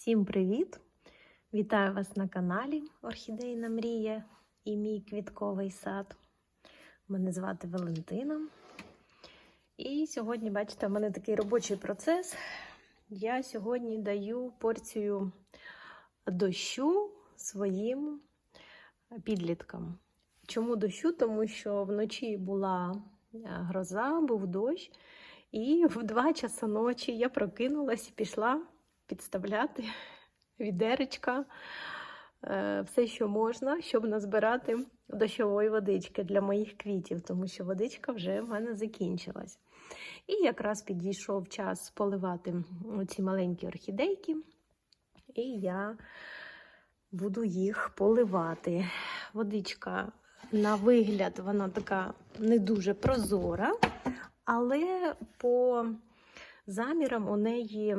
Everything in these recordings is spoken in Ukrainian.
Всім привіт! Вітаю вас на каналі Орхідейна Мрія і мій квітковий сад. Мене звати Валентина. І сьогодні, бачите, в мене такий робочий процес. Я сьогодні даю порцію дощу своїм підліткам. Чому дощу? Тому що вночі була е, гроза, був дощ, і в 2 часа ночі я прокинулась і пішла підставляти відеречка, е, все, що можна, щоб назбирати дощової водички для моїх квітів, тому що водичка вже в мене закінчилась. І якраз підійшов час поливати ці маленькі орхідейки, і я буду їх поливати. Водичка, на вигляд, вона така не дуже прозора, але по замірам у неї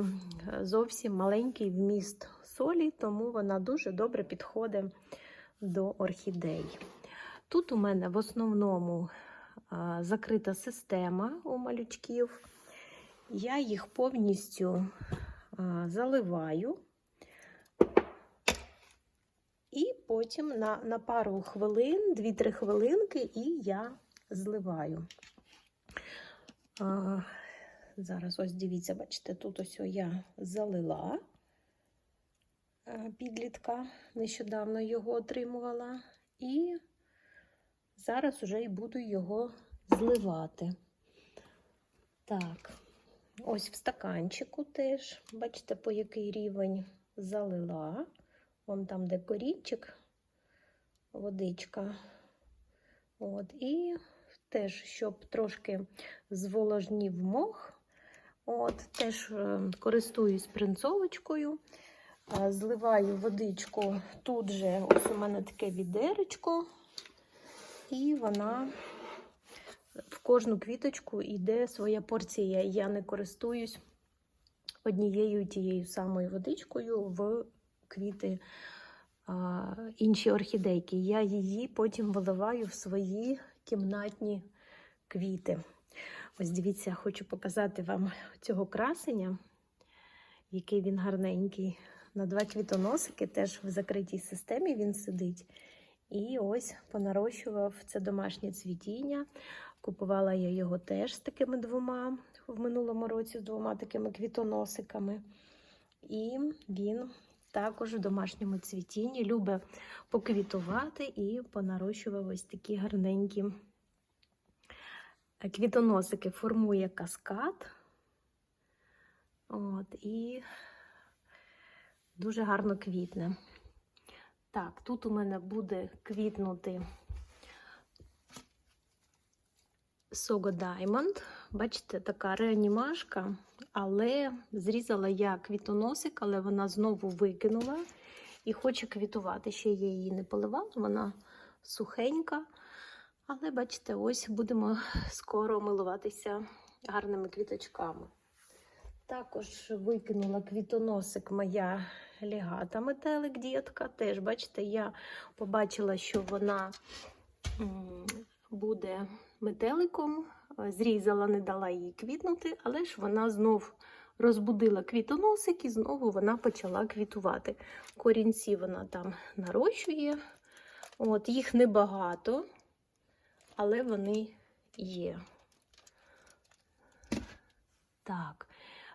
зовсім маленький вміст солі, тому вона дуже добре підходить до орхідей. Тут у мене в основному закрита система у малючків. Я їх повністю заливаю. І потім на, на пару хвилин, 2-3 хвилинки, і я зливаю. Зараз ось дивіться, бачите, тут ось я залила підлітка, нещодавно його отримувала, і зараз вже і буду його зливати. Так, ось в стаканчику теж, бачите, по який рівень залила. Вон там, де корінчик, водичка. От, і теж, щоб трошки зволожнів мох. От, Теж користуюсь принцовочкою, зливаю водичку. Тут же ось у мене таке відеречко, і вона в кожну квіточку йде своя порція. Я не користуюсь однією тією самою водичкою в квіти а, інші орхідейки. Я її потім виливаю в свої кімнатні квіти. Ось дивіться, хочу показати вам цього красення, який він гарненький. На два квітоносики теж в закритій системі він сидить. І ось понарощував це домашнє цвітіння. Купувала я його теж з такими двома в минулому році, з двома такими квітоносиками. І він також в домашньому цвітінні любить поквітувати і понарощував ось такі гарненькі квітоносики формує каскад. От, І дуже гарно квітне. Так, тут у мене буде квітнути Сого Diamond. Бачите, така реанімашка, але зрізала я квітоносик, але вона знову викинула і хоче квітувати. Ще я її не поливала, вона сухенька. Але, бачите, ось будемо скоро милуватися гарними квіточками. Також викинула квітоносик моя лігата метелик дітка. Теж, бачите, я побачила, що вона буде метеликом, зрізала, не дала їй квітнути, але ж вона знов розбудила квітоносик і знову вона почала квітувати. Корінці вона там нарощує. От, Їх небагато але вони є. Так,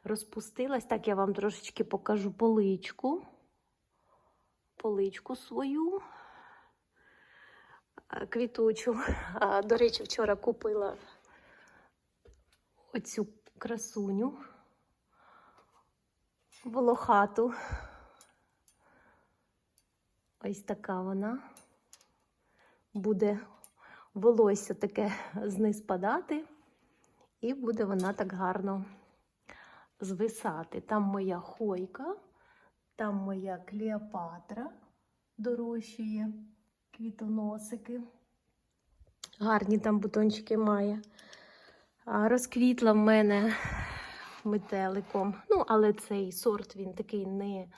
розпустилась. Так, я вам трошечки покажу поличку. Поличку свою квітучу. До речі, вчора купила оцю красуню волохату. Ось така вона буде волосся таке зниз падати, і буде вона так гарно звисати. Там моя хойка, там моя клеопатра дорощує квітоносики. Гарні там бутончики має. Розквітла в мене метеликом. Ну, але цей сорт він такий не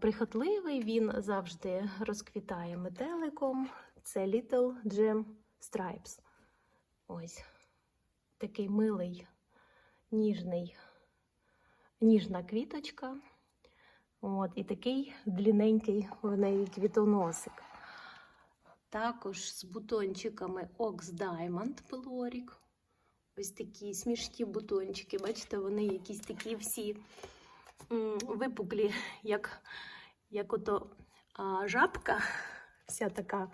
прихотливий, він завжди розквітає метеликом. Це Little Gem Stripes. Ось такий милий, ніжний, ніжна квіточка. От, і такий длинненький в неї квітоносик. Також з бутончиками Ox Diamond Peloric. Ось такі смішні бутончики. Бачите, вони якісь такі всі випуклі, як, як ото а, жабка, вся така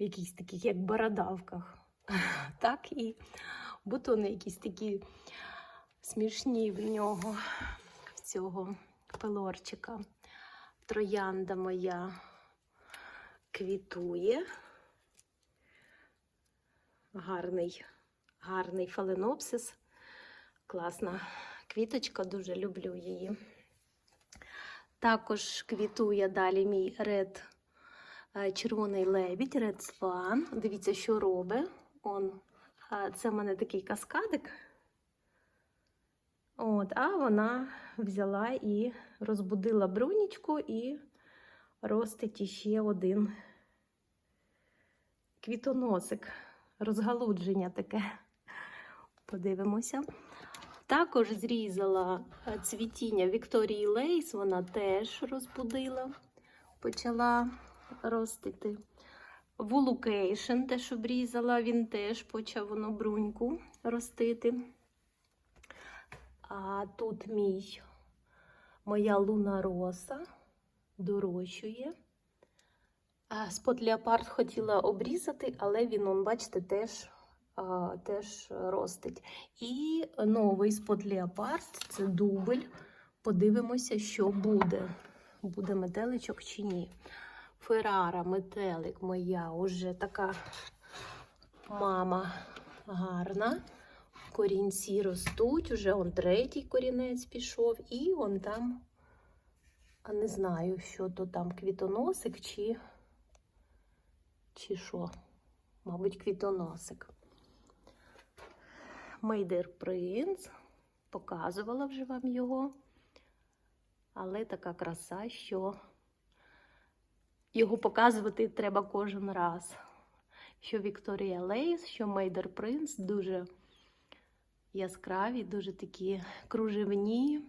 в якихось таких, як бородавках. Так, і бутони якісь такі смішні в нього, в цього пелорчика. Троянда моя квітує. Гарний, гарний фаленопсис. Класна квіточка, дуже люблю її. Також квітує далі мій ред червоний лебідь, Red Swan. Дивіться, що робить. Он, це в мене такий каскадик. От, а вона взяла і розбудила брунічку і ростить іще один квітоносик. Розгалудження таке. Подивимося. Також зрізала е, цвітіння Вікторії Лейс, вона теж розбудила, почала ростити. Вулукейшн теж обрізала, він теж почав воно бруньку ростити. А тут мій, моя луна роса дорощує. Спот леопард хотіла обрізати, але він, он, бачите, теж, а, теж ростить. І новий спот леопард це дубль. Подивимося, що буде. Буде метеличок чи ні. Феррара, метелик моя, уже така мама гарна. Корінці ростуть, уже он третій корінець пішов, і он там, а не знаю, що то там квітоносик чи, чи що. Мабуть, квітоносик. Мейдер принц. Показувала вже вам його. Але така краса, що його показувати треба кожен раз. Що Вікторія Лейс, що Мейдер Принц дуже яскраві, дуже такі кружевні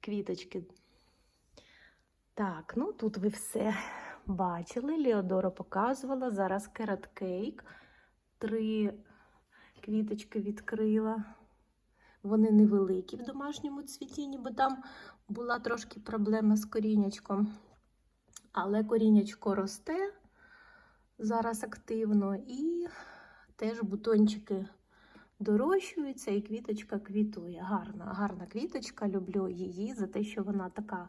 квіточки. Так, ну тут ви все бачили. Леодора показувала. Зараз керат кейк. Три квіточки відкрила. Вони невеликі в домашньому цвітінні, бо там була трошки проблема з корінячком. Але корінячко росте зараз активно, і теж бутончики дорощуються, і квіточка квітує. Гарна, гарна квіточка. Люблю її за те, що вона така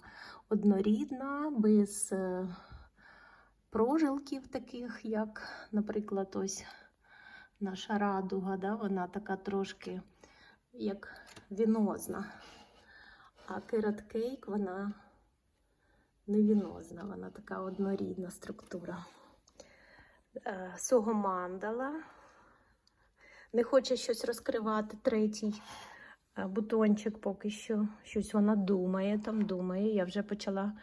однорідна, без е, прожилків, таких, як, наприклад, ось наша радуга. Да? Вона така трошки як вінозна. А керат кейк, вона не вінозна, вона така однорідна структура. Е, Согомандала. Не хоче щось розкривати третій е, бутончик поки що. Щось вона думає, там думає. Я вже почала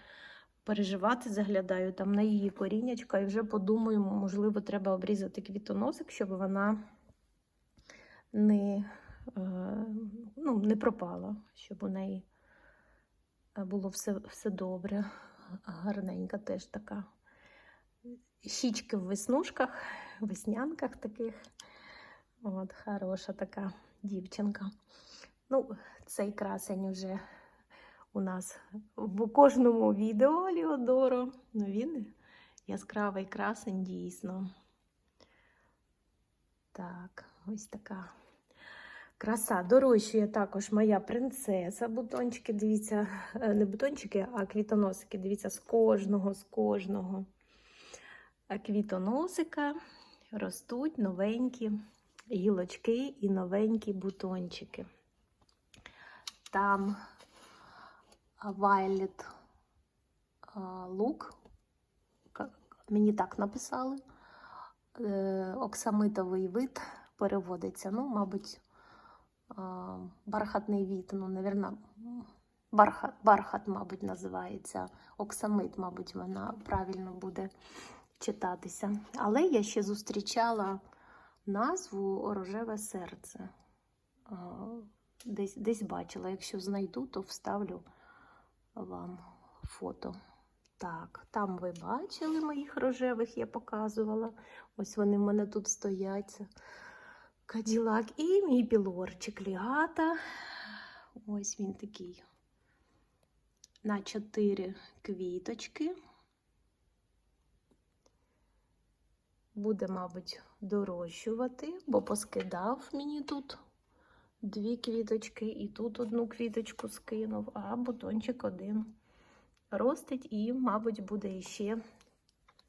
переживати, заглядаю там на її коріннячка і вже подумаю, можливо, треба обрізати квітоносик, щоб вона не, е, ну, не пропала, щоб у неї було все, все добре. Гарненька теж така. Щічки в веснушках, веснянках таких. От, хороша така дівчинка. Ну, цей красень вже у нас в кожному відео Ліодоро. Ну, він яскравий красень, дійсно. Так, ось така краса. Дорощує також моя принцеса. Бутончики, дивіться, е, не бутончики, а квітоносики. Дивіться, з кожного, з кожного квітоносика ростуть новенькі гілочки і новенькі бутончики. Там Violet лук, мені так написали. Е, Оксамитовий вид переводиться. Ну, мабуть, бархатний вид, ну, навірно, бархат, бархат, мабуть, називається. Оксамит, мабуть, вона правильно буде читатися. Але я ще зустрічала назву Рожеве серце. Десь, десь бачила. Якщо знайду, то вставлю вам фото. Так, там ви бачили моїх рожевих, я показувала. Ось вони в мене тут стоять. Каділак і мій білорчик лігата. Ось він такий. На чотири квіточки. Буде, мабуть, дорощувати, бо поскидав мені тут дві квіточки, і тут одну квіточку скинув, а бутончик один ростить і, мабуть, буде іще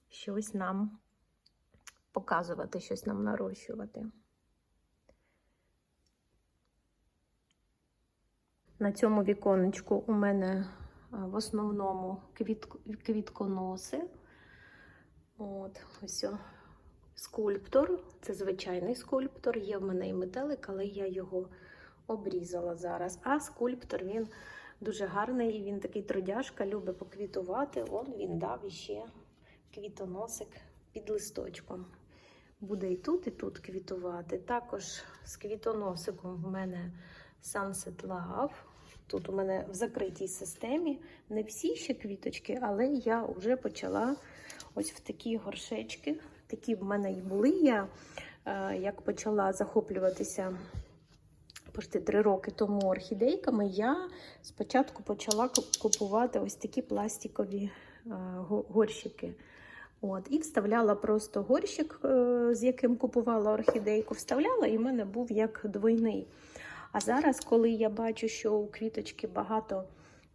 щось нам показувати, щось нам нарощувати. На цьому віконечку у мене в основному квіт, квітконоси. От, ось скульптор. Це звичайний скульптор. Є в мене і метелик, але я його обрізала зараз. А скульптор він дуже гарний, він такий трудяшка, любить поквітувати. Он він дав іще квітоносик під листочком. Буде і тут, і тут квітувати. Також з квітоносиком в мене Sunset Love. Тут у мене в закритій системі не всі ще квіточки, але я вже почала ось в такі горшечки. Такі в мене і були. Я е, як почала захоплюватися почти три роки тому орхідейками, я спочатку почала купувати ось такі пластикові е, горщики. От, і вставляла просто горщик, е, з яким купувала орхідейку, вставляла, і в мене був як двойний. А зараз, коли я бачу, що у квіточки багато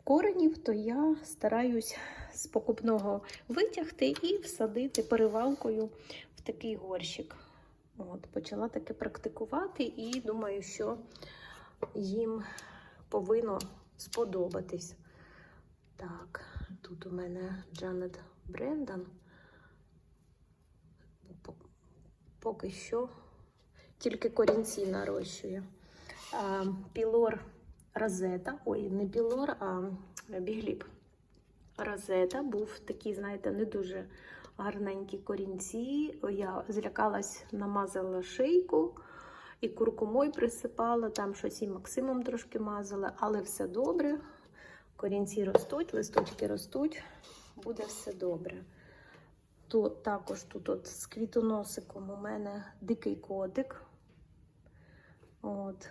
коренів, то я стараюсь з покупного витягти і всадити перевалкою в такий горщик. От, почала таке практикувати і думаю, що їм повинно сподобатись. Так, тут у мене Джанет Брендан. Поки що тільки корінці нарощує. Пілор Розета, ой, не пілор, а бігліб. Розета був такий, знаєте, не дуже гарненькі корінці. Я злякалась, намазала шийку і куркумой присипала, там щось і Максимом трошки мазала, але все добре. Корінці ростуть, листочки ростуть, буде все добре. Тут також тут от з квітоносиком у мене дикий котик. От.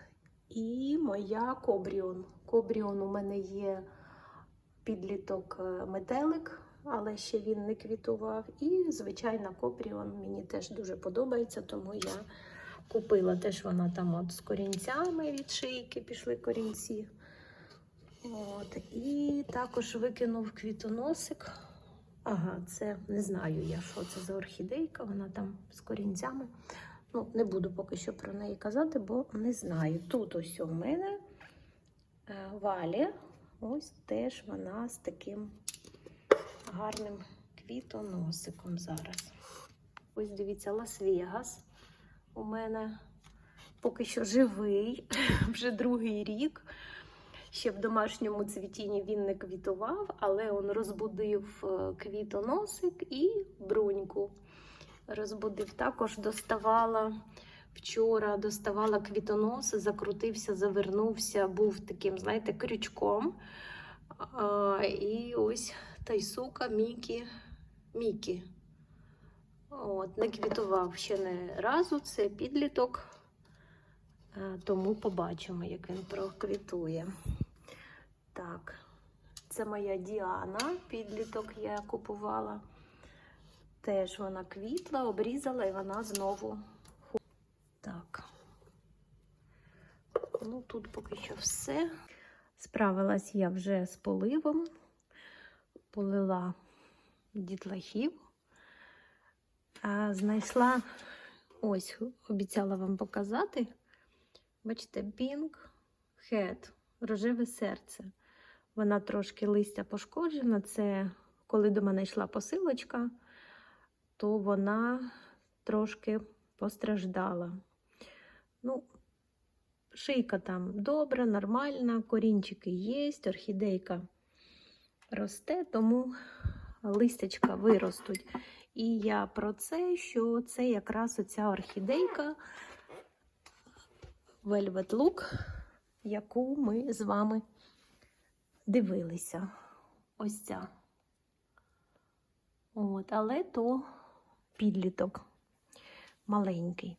І моя кобріон. Кобріон у мене є підліток е, метелик, але ще він не квітував. І звичайна кобріон мені теж дуже подобається, тому я купила теж вона там от з корінцями від шийки пішли корінці. От. І також викинув квітоносик. Ага, це не знаю я, що це за орхідейка, вона там з корінцями. Ну, не буду поки що про неї казати, бо не знаю. Тут ось у мене е, валі. Ось теж вона з таким гарним квітоносиком зараз. Ось дивіться, Лас-Вегас. У мене поки що живий, вже другий рік. Ще в домашньому цвітінні він не квітував, але він розбудив е, квітоносик і бруньку. Розбудив. Також доставала вчора, доставала квітоноси, закрутився, завернувся, був таким, знаєте, крючком. А, і ось тайсука Мікі. Мікі. От, не квітував ще не разу, це підліток. Е, Тому побачимо, як він проквітує. Так, це моя Діана, підліток я купувала. Теж вона квітла, обрізала і вона знову. Так. Ну, тут поки що все. Справилась я вже з поливом, полила дітлахів. А знайшла, ось, обіцяла вам показати. Бачите, Pink Head, рожеве серце. Вона трошки листя пошкоджена. Це коли до мене йшла посилочка, то вона трошки постраждала. Ну, шийка там добра, нормальна, корінчики є, орхідейка росте, тому листячка виростуть. І я про це, що це якраз оця орхідейка Velvet Look, яку ми з вами дивилися. ось ця. От, але то підліток маленький.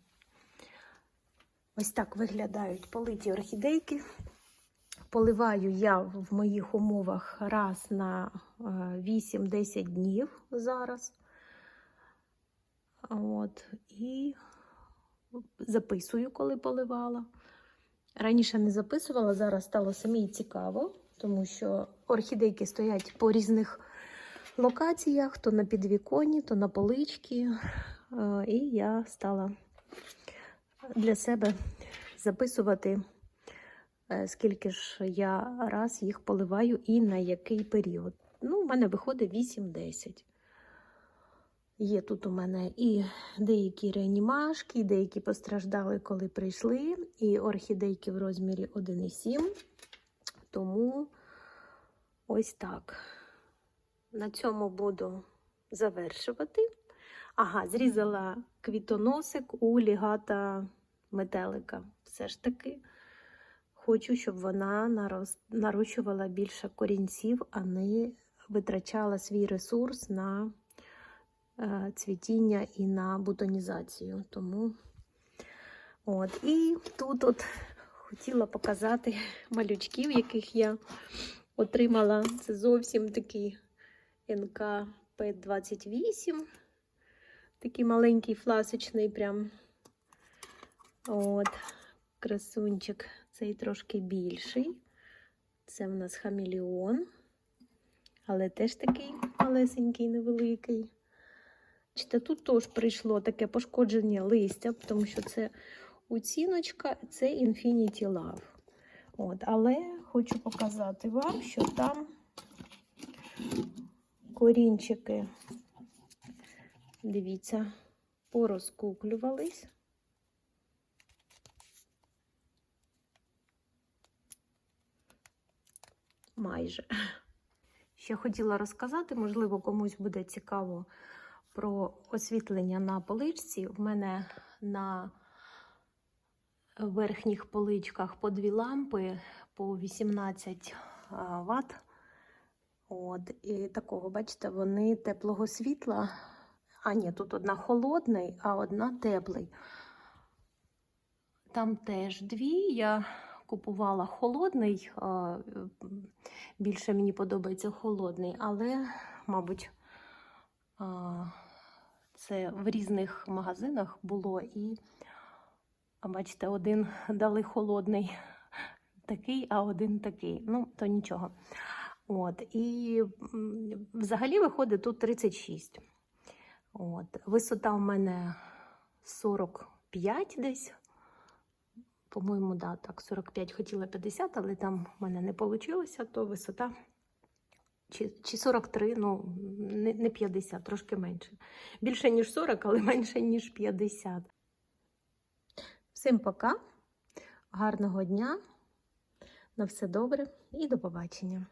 Ось так виглядають политі орхідейки. Поливаю я в моїх умовах раз на е, 8-10 днів зараз. От, і записую, коли поливала. Раніше не записувала, зараз стало самій цікаво, тому що орхідейки стоять по різних локаціях, то на підвіконні, то на поличці. Е, І я стала для себе записувати, е, скільки ж я раз їх поливаю і на який період. Ну, у мене виходить 8-10. Є тут у мене і деякі реанімашки, і деякі постраждали, коли прийшли, і орхідейки в розмірі 1,7. Тому ось так. На цьому буду завершувати. Ага, зрізала квітоносик у лігата метелика. Все ж таки хочу, щоб вона нарощувала більше корінців, а не витрачала свій ресурс на е, цвітіння і на бутонізацію. Тому от. І тут от хотіла показати малючків, яких я отримала. Це зовсім такий НК П28. Такий маленький фласочний прям. От, красунчик. Цей трошки більший. Це в нас хамелеон, але теж такий малесенький, невеликий. Тут теж прийшло таке пошкодження листя, тому що це оціночка, це Infinity Love. От, але хочу показати вам, що там корінчики, дивіться, порозкуклювались. Майже. Ще хотіла розказати, можливо, комусь буде цікаво про освітлення на поличці. В мене на верхніх поличках по дві лампи по 18 Вт. От, і такого, бачите, вони теплого світла. А, ні, тут одна холодний, а одна теплий. Там теж дві. Я купувала холодний. Більше мені подобається холодний, але, мабуть, це в різних магазинах було і, бачите, один дали холодний такий, а один такий. Ну, то нічого. От, і взагалі виходить тут 36. От, висота в мене 45 десь. По-моєму, да, так, 45 хотіла 50, але там в мене не вийшло, то висота чи, чи 43, ну, не, не 50, трошки менше. Більше, ніж 40, але менше, ніж 50. Всім пока, гарного дня, на все добре і до побачення.